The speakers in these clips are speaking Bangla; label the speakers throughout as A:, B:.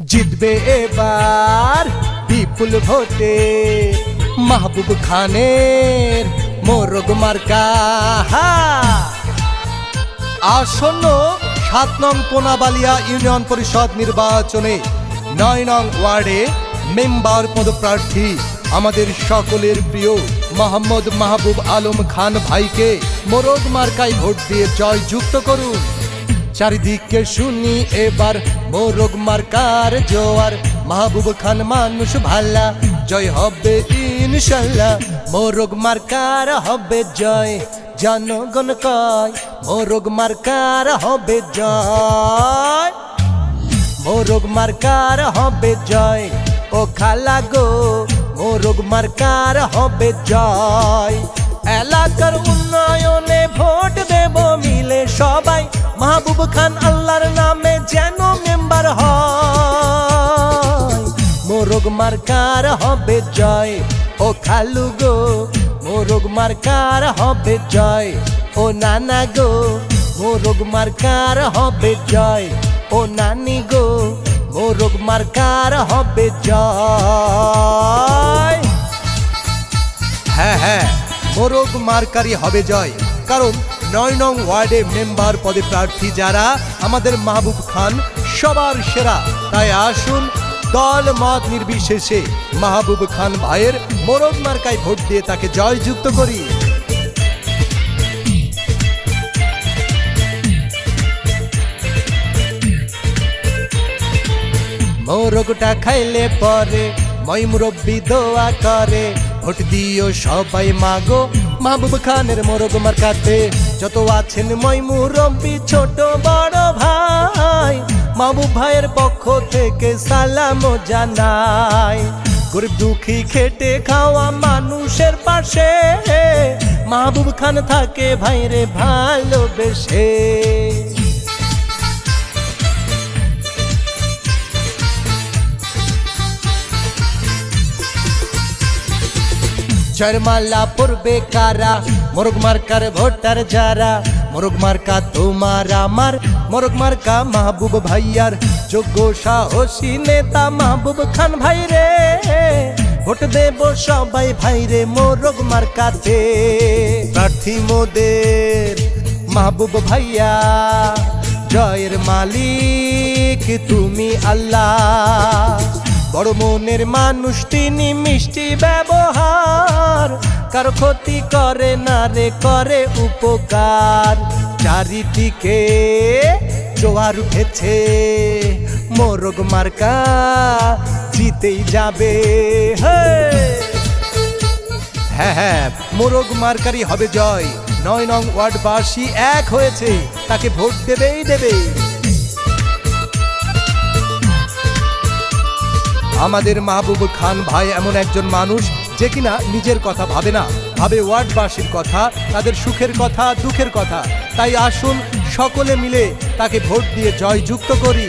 A: জিতবে এবার বিপুল ভোটে মাহবুব খানের মোরগ মার্কা। আসন্ন সাত নং কোনাবালিয়া ইউনিয়ন পরিষদ নির্বাচনে নয় নং ওয়ার্ডে মেম্বার পদপ্রার্থী আমাদের সকলের প্রিয় মোহাম্মদ মাহবুব আলম খান ভাইকে মোরগ মার্কায় ভোট দিয়ে জয় যুক্ত করুন চারিদিকে শুনি এবার মোরগ মার্কার জোয়ার? মাহবুব খান মানুষ ভালা, জয় হবে ইনশাল্লাহ। মোরগ মার্কার হবে জয়? জনগণ কয় মোরগ মার্কার হবে জয়? মোরগ মার্কার হবে জয়? ও খালা গো মোরগ মার্কার হবে জয়? এলাকার উন্নয়নে ভোট দেব মিলে সবাই। মাহবুব খান আল্লাহর নামে যেন মার্কার হবে জয়? ও খালু গো মোরগ মার্কার হবে জয়? ও নানা গো মোরগ মার্কার হবে জয়? ও নানি গো মোরগ মার্কার হবে জয়? হ্যাঁ হ্যাঁ মোরগ মার্কারি হবে জয়। কারণ নয় নং ওয়ার্ডে মেম্বার পদে প্রার্থী যারা, আমাদের মাহবুব খান সবার সেরা। তাই আসুন দল মত নির্বিশেষে মাহবুব খান ভাইয়ের মোরগ মার্কায় ভোট দিয়ে তাকে জয়যুক্ত করি। মোরগটা খাইলে পরে মই মুরব্বি দোয়া করে। ভোট দিও সবাই মাগো মাহবুব খানের মোরগ মার্কাতে। যত আছেন মই মুরব্বি ছোট বড় মাহবুব ভাইয়ের পক্ষ থেকে সালাম জানাই। গরিব দুঃখী খেটে খাওয়া মানুষের পাশে। মাহবুব খান থাকে ভাইরে ভালোবেসে। জয়মালা পড়বে কারা? মোরগ মার্কার ভোটার যারা? মোরগ মার্কা তোমার আমার মোরগ মার্কা মাহবুব ভাইয়ার। যোগ্য সাহসী নেতা মাহবুব খান ভাই রে। ভোট দেব সবাই ভাই রে মোরগ মার্কাতে। প্রার্থী মোদের মাহবুব ভাইয়া, জয়ের মালিক তুমি আল্লাহ। বড় মনের মানুষ, তিনি মিষ্টি ব্যবহার। কারও ক্ষতি করে না রে, করে উপকার। চারিদিকে জোয়ার উঠেছে, মোরগ মার্কা জিতেই যাবে। হ্যাঁ হ্যাঁ মোরগ মার্কারি হবে জয়। নয় নং ওয়ার্ড ওয়ার্ডবাসী এক হয়েছে, তাকে ভোট দেবেই দেবে। আমাদের মাহবুব খান ভাই এমন একজন মানুষ যে কিনা নিজের কথা ভাবে না। ভাবে ওয়ার্ডবাসীর কথা, তাদের সুখের কথা, দুঃখের কথা। তাই আসুন, সকলে মিলে তাকে ভোট দিয়ে জয়যুক্ত করি।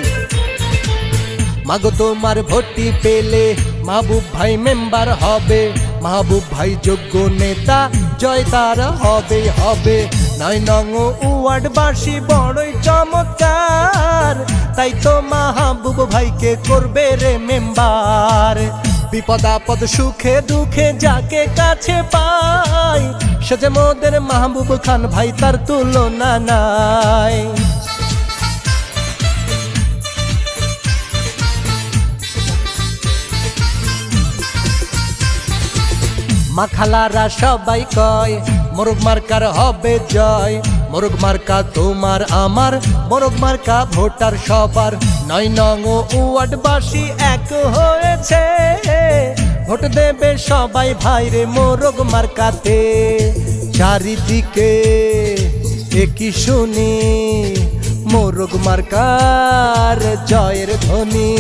A: মাগো, তোমার ভোটটি পেলে মাহবুব ভাই মেম্বার হবে। মাহবুব ভাই যোগ্য নেতা, জয় তার হবে হবে। নয় নং ওয়ার্ডবাসী বড়ই চমৎকার। তাই তো মাহবুব ভাইকে করবে রে মেম্বার। বিপদ আপদ সুখে দুঃখে যাকে কাছে পাই, সে যে মোদের মাহবুব খান ভাই, তার তুলনা নাই। মাখালারা সবাই কয়, মোরগ মার্কার হবে জয়। মোরগ মার্কা তোমার আমার, মোরগ মার্কা ভোটার সবার। নয় নং ওয়ার্ডবাসী এক হয়েছে। ভোট দেবে সবাই ভাইরে মোরগ মার্কাতে। চারিদিকে একই শুনি, মোরগ মার্কার জয়ের ধ্বনি।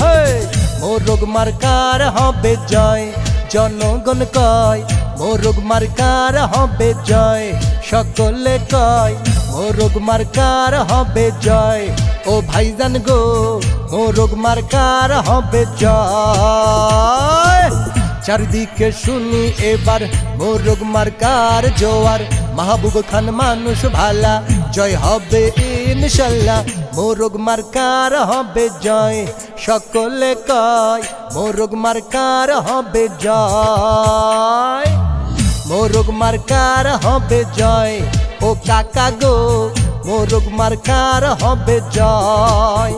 A: হয় মোরগ মার্কার হবে জয়। জনগণ কয় মোরগ মার্কার হবে জয়। সকলে কয় মোরগ মার্কার হবে জয়। ও ভাইজান গো মোরগ মার্কার হবে জয়। চারিদিকে শুনি এবার মোরগ মার্কার জোয়ার। মাহবুব খান মানুষ ভালা, জয় হবে ইনশাল্লাহ। মোরগ মার্কার হবে জয়। সকলে কয়, মোরগ মার্কার হবে জয়? মোরগ মার্কার হবে জয়? ও কাকা গো, মোরগ মার্কার হবে জয়?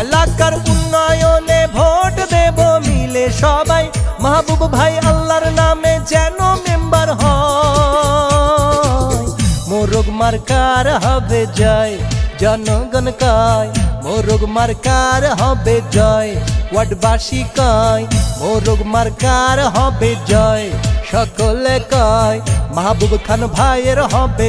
A: এলাকার উন্নয়নে ভোট দেব মিলে সবাই। মাহবুব ভাই আল্লাহর নামে যেন মেম্বার হয়। মোরগ মার্কার হবে জয়? জনগণ কয় মোরগ মার্কার হবে জয়? ওয়ার্ডবাসী কয় মোরগ মার্কার হবে জয়? সকলে কয়, মাহবুব খান ভাইয়ের হবে